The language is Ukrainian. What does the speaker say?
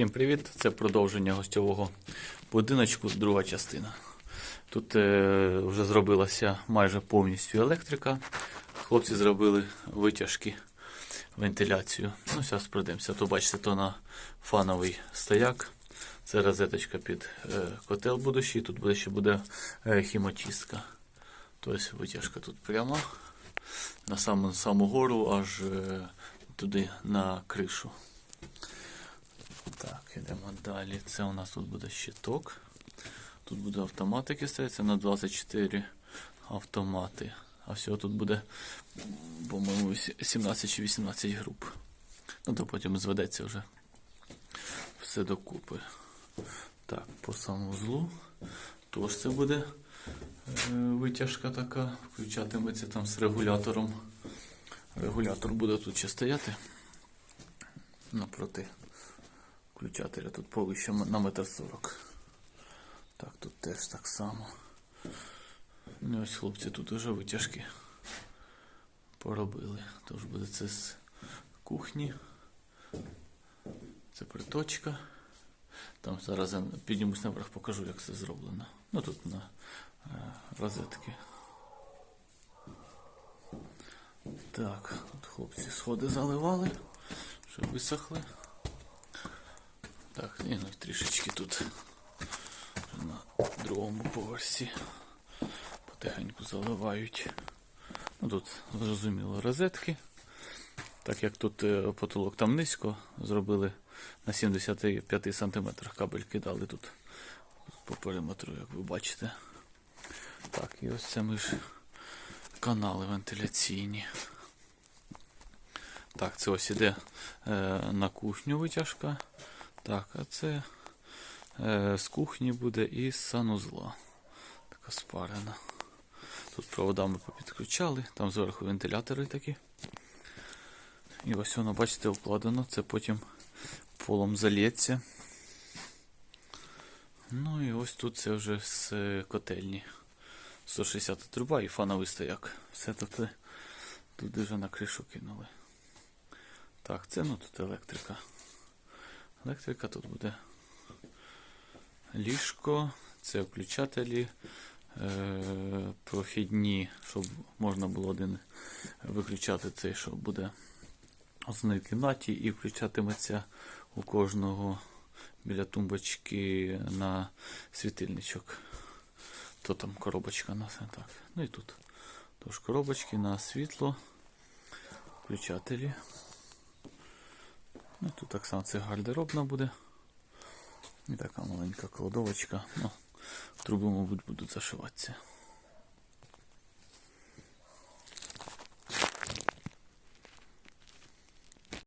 Всім привіт! Це продовження гостьового будиночку, друга частина. Тут е, вже зробилася майже повністю електрика. Хлопці зробили витяжки, вентиляцію. Ну, зараз пройдемося. То бачите, то на фановий стояк. Це розеточка під е, котел будущий. Тут буде ще буде е, хімочистка. Тобто витяжка тут пряма. На саму, саму гору, аж е, туди на кришу. Далі. Це у нас тут буде щиток. Тут буде автоматики стояться на 24 автомати. А всього тут буде, по-моєму, 17 чи 18 груп. Ну, то потім зведеться вже все докупи. Так, по санвузлу. Тож це буде е, витяжка така. Включатиметься там з регулятором. Регулятор буде тут ще стояти. Напроти включателя тут повище на метр сорок. Так, тут теж так само. Ну ось хлопці тут вже витяжки поробили. Тож буде це з кухні. Це приточка. Там зараз піднімусь наверх, покажу, як це зроблено. Ну тут на е, розетки. Так, от хлопці сходи заливали, щоб висохли. Так, і ну, трішечки тут на другому поверсі потихеньку заливають. Ну, Тут зрозуміло розетки. Так як тут е, потолок там низько, зробили на 75 см кабель кидали тут по периметру, як ви бачите. Так, і ось це ми ж канали вентиляційні. Так, це ось іде е, на кухню витяжка. Так, а це е, з кухні буде і з санузла. Така спарена. Тут проводами попідключали, там зверху вентилятори такі. І ось воно, бачите, вкладено, це потім полом залється. Ну і ось тут це вже з котельні. 160 труба і фановий стояк. Все тут, е, тут вже на кришу кинули. Так, це ну тут електрика. Електрика тут буде ліжко, це включателі, е, прохідні, щоб можна було один виключати цей, що буде в основній кімнаті, і включатиметься у кожного біля тумбочки на світильничок. То там коробочка на все так. Ну і тут. Тож коробочки на світло, включателі. Ну, тут так само це гардеробна буде. І така маленька кладовочка. Ну, труби, мабуть, будуть зашиватися.